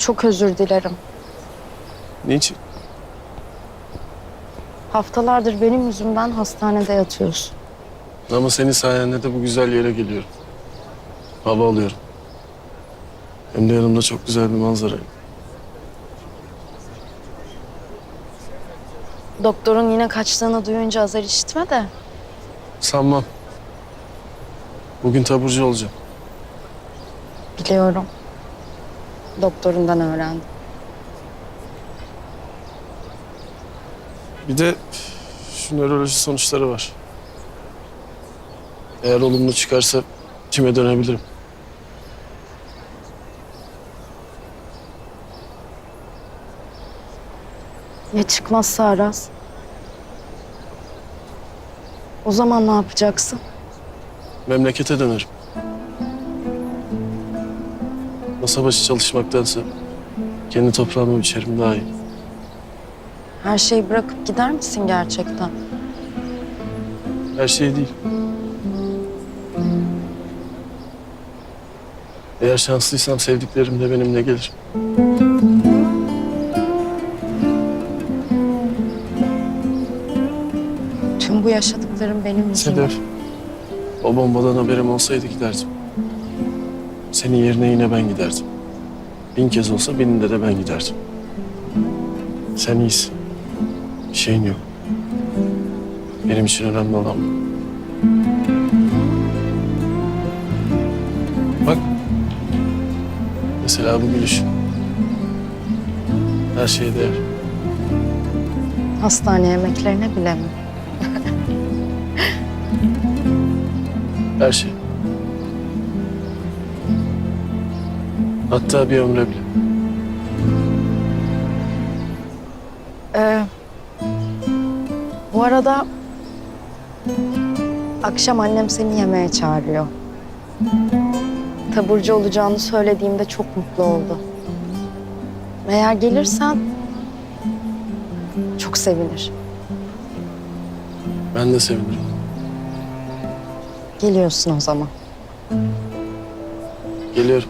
Çok özür dilerim. Niçin? Haftalardır benim yüzümden hastanede yatıyorsun. Ama senin sayende de bu güzel yere geliyorum. Hava alıyorum. Hem de yanımda çok güzel bir manzara. Doktorun yine kaçtığını duyunca azar işitme de. Sanmam. Bugün taburcu olacağım. Biliyorum. Doktorundan öğrendim. Bir de şu nöroloji sonuçları var. Eğer olumlu çıkarsa kime dönebilirim? Ya çıkmazsa Aras? O zaman ne yapacaksın? Memlekete dönerim. Masa başı çalışmaktansa kendi toprağımı biçerim daha iyi. Her şeyi bırakıp gider misin gerçekten? Her şey değil. Eğer şanslıysam sevdiklerim de benimle gelir. Tüm bu yaşadıklarım benim yüzümden. Sedef, o bombadan haberim olsaydı giderdim. Senin yerine yine ben giderdim. Bin kez olsa bininde de ben giderdim. Sen iyisin. Bir şeyin yok. Benim için önemli olan bu. Bak. Mesela bu gülüş. Her şeye değer. Hastane yemeklerine bile mi? Her şey. Hatta bir ömre bile. Ee, bu arada akşam annem seni yemeğe çağırıyor. Taburcu olacağını söylediğimde çok mutlu oldu. Eğer gelirsen çok sevinir. Ben de sevinirim. Geliyorsun o zaman. Geliyorum.